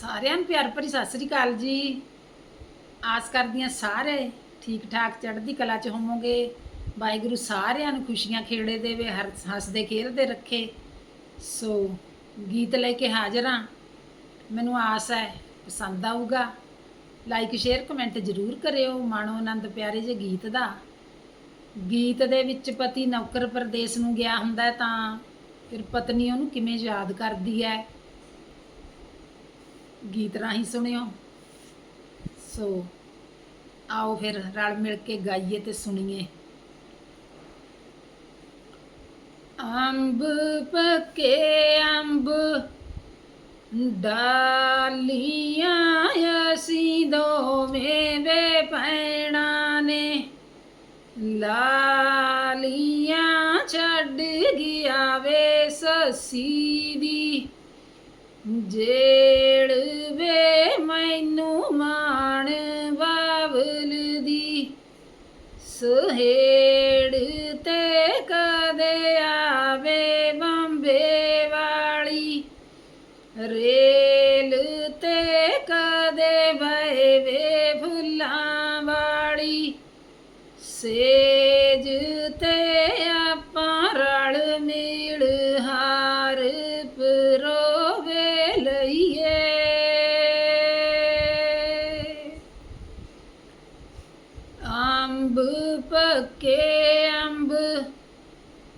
ਸਾਰਿਆਂ ਨੂੰ ਪਿਆਰ ਭਰੀ ਸਤਿ ਸ੍ਰੀ ਅਕਾਲ ਜੀ। ਆਸ ਕਰਦੀ ਹਾਂ ਸਾਰੇ ਠੀਕ ਠਾਕ ਚੜ੍ਹਦੀ ਕਲਾ ਚ ਹੋਵੋਗੇ। ਵਾਹਿਗੁਰੂ ਸਾਰਿਆਂ ਨੂੰ ਖੁਸ਼ੀਆਂ ਖੇੜੇ ਦੇਵੇ, ਹਰ ਹੱਸਦੇ ਖੇਡਦੇ ਰੱਖੇ। ਸੋ ਗੀਤ ਲੈ ਕੇ ਹਾਜ਼ਰ ਹਾਂ। ਮੈਨੂੰ ਆਸ ਹੈ, ਪਸੰਦ ਆਊਗਾ। ਲਾਈਕ, ਸ਼ੇਅਰ, ਕਮੈਂਟ ਜ਼ਰੂਰ ਕਰਿਓ, ਮਾਣੋ ਆਨੰਦ ਪਿਆਰੇ ਜੇ ਗੀਤ ਦਾ। ਗੀਤ ਦੇ ਵਿੱਚ ਪਤੀ ਨੌਕਰ ਪ੍ਰਦੇਸ਼ ਨੂੰ ਗਿਆ ਹੁੰਦਾ ਤਾਂ ਫਿਰ ਪਤਨੀ ਉਹਨੂੰ ਕਿਵੇਂ ਯਾਦ ਕਰਦੀ ਹੈ? ਗੀਤ ਰਾਹੀਂ ਸੁਣਿਓ। ਸੋ ਆਓ ਫਿਰ ਰਲ ਮਿਲ ਕੇ ਗਾਈਏ ਤੇ ਸੁਣੀਏ। ਅੰਬ ਪੱਕੇ ਅੰਬ ਡਾਲੀਆਂ ਅਸੀਂ ਦੋਵੇਂ ਵੇ ਪੈਣਾ ਨੇ। ਲਾਲੀਆਂ ਛੱਡ ਗਿਆ ਵੇ ਸੱਸੀ ਦੀ ਜੇੜ ਵੇ ਮੈਨੂੰ ਮਾਣ ਬਾਬਲ ਦੀ, ਸੁਹੇੜ ਤੇ ਕਦੇ ਆਵੇ ਬੰਬੇ ਵਾਲੀ, ਰੇਲ ਤੇ ਕਦੇ ਬਏ ਵੇ ਫੁੱਲਾਂ ਵਾਲੀ, ਸੇਜ ਤੇ ਆਪਾਂ ਰਲ ਮੇ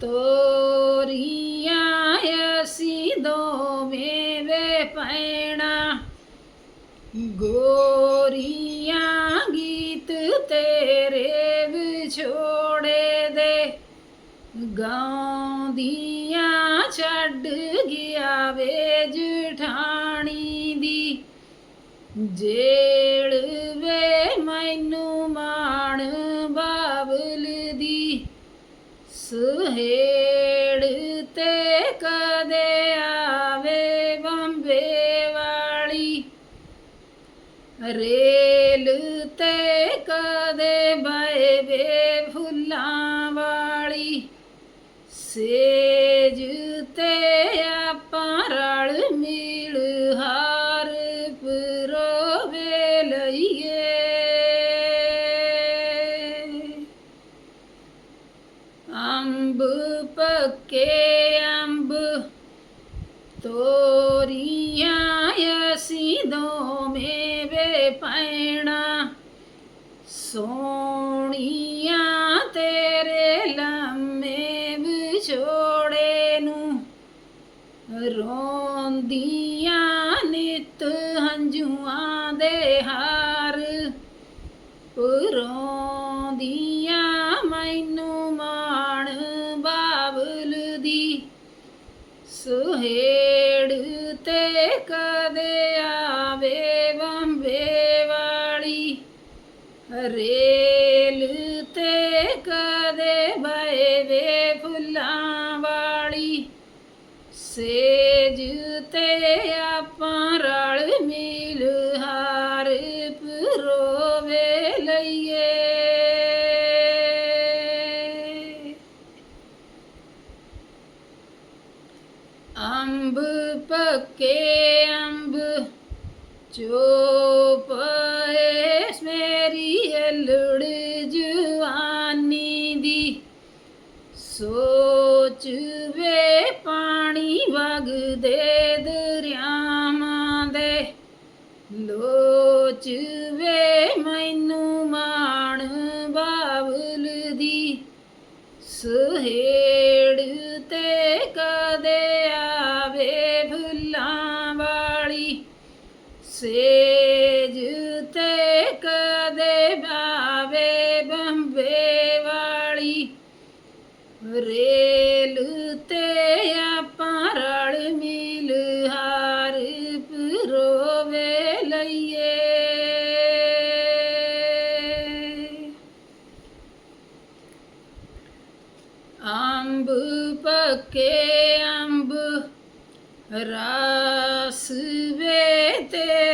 ਤੋਰੀਆਂ ਅਸੀਂ ਦੋਵੇਂ ਵੇ ਪੈਣਾ। ਗੋਰੀਆਂ ਗੀਤ ਤੇਰੇ ਵਿਛੋੜੇ ਦੇ ਗਾਉਂਦੀਆਂ ਛੱਡ ਗਿਆ ਵੇ ਜਠਾਣੀ ਦੀ। ਜੇੜ ਵੇ ਮੈਨੂੰ ਮਾਣ ਸੁਹੇੜ ਤੇ ਕਦੇ ਆਵੇ ਬੰਬੇ ਵਾਲੀ। ਰੇਲ ਤੇ ਕਦੇ ਬਏ ਵੇ ਫੁੱਲਾਂ ਵਾਲੀ। ਸੇਜ ਅੰਬ ਪੱਕੇ ਅੰਬ ਤੋਰੀਆਂ ਅਸੀਂ ਦੋਵੇਂ ਵੇ ਪੈਣਾ ਸੋਣੀਆਂ ਪੱਕੇ ਅੰਬ ਚੋਪ ਏ ਮੇਰੀ ਅਲੜ ਜਵਾਨੀ ਦੀ। ਸੋਚ ਵੇ ਕਦੇ ਬਾਵੇ ਬੰਬੇ ਵਾਲੀ। ਰੇਲ ਤੇ ਆਪਾਂ ਰਲ ਮਿਲ ਹਾਰ ਪਰੋਵੇ ਲਈਏ। ਅੰਬ ਪੱਕੇ ਅੰਬ ਰਸ ਵੇ ਤੇਰੇ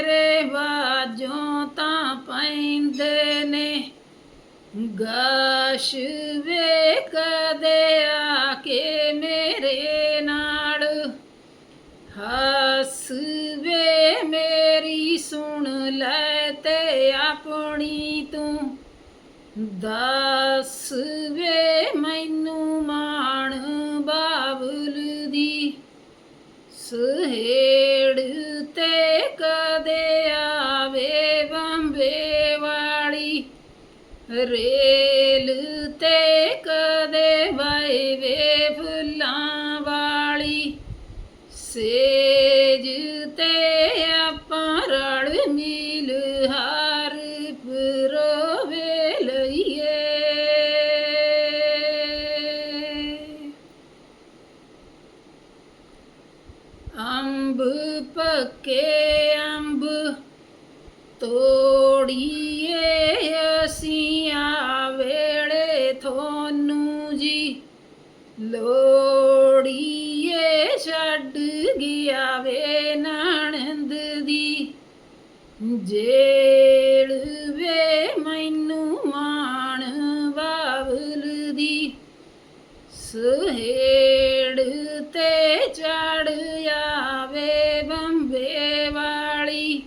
ਜੋ ਤਾਂ ਪੈਂਦੇ ਨੇ। ਗਾਸ਼ ਵੇ ਕਦੇ ਆ ਕੇ ਮੇਰੇ ਨਾਲ। ਹੱਸ ਵੇ ਮੇਰੀ ਸੁਣ ਲੈ ਤੇ ਆਪਣੀ ਤੂੰ। ਦਾਸ ਵੇ ਮੈਨੂੰ ਮਾਣ ਬਾਬਲ ਦੀ। ਸਹੇ ਰੇਲ ਤੇ ਕਦੇ ਵਾਏ ਵੇ ਫੁੱਲਾਂ ਵਾਲੀ। ਸੇਜ ਤੇ ਆਪਾਂ ਰਲ ਮਿਲ ਹਾਰ ਪਰੋਵੇ ਲਈਏ। ਅੰਬ ਪੱਕੇ ਅੰਬ ਤੋੜੀ ਜੇੜ ਵੇ ਮੈਨੂੰ ਮਾਣ ਬਾਬਲ ਦੀ। ਸਹੇੜ ਤੇ ਚੜ ਆਵੇ ਬੰਬੇ ਵਾਲੀ।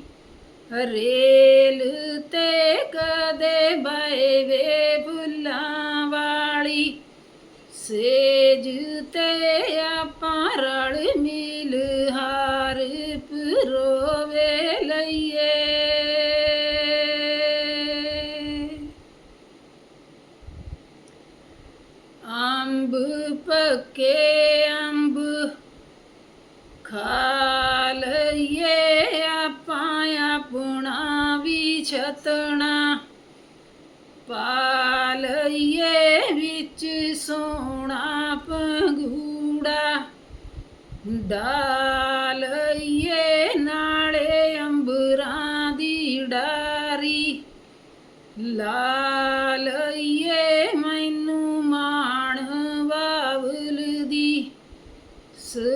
ਰੇਲ ਤੇ ਕਦੇ ਬਏ ਵੇ ਫੁੱਲਾਂ ਵਾਲੀ। ਸੇਜ ਤੇ ਆਪਾਂ ਰਲ ਮਿਲ ਹਾਰ ਪਰੋਵੇ ਲਈਏ। ਖਾ ਲਈਏ ਆਪਾਂ ਆਪਣਾ ਵੀ ਛਤਣਾ। ਪਾ ਲਈਏ ਵਿੱਚ ਸੋਹਣਾ ਪੰਗੂੜਾ ਡਾਲਈਏ ਨਾਲੇ ਅੰਬਰਾਂ ਦੀ ਡਾਰੀ। ਲਾਲਈਏ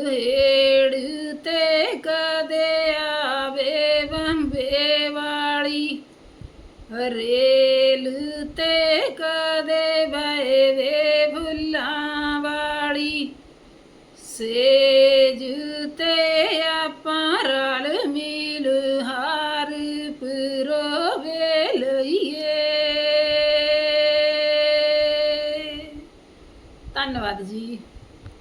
ਸਹੇੜ ਤੇ ਕਦੇ ਆਵੇ ਬੰਬੇ ਵਾਲੀ। ਰੇਲ ਤੇ ਕਦੇ ਬਏ ਵੇ ਫੁੱਲਾਂ ਵਾਲੀ। ਸੇਜ ਤੇ ਆਪਾਂ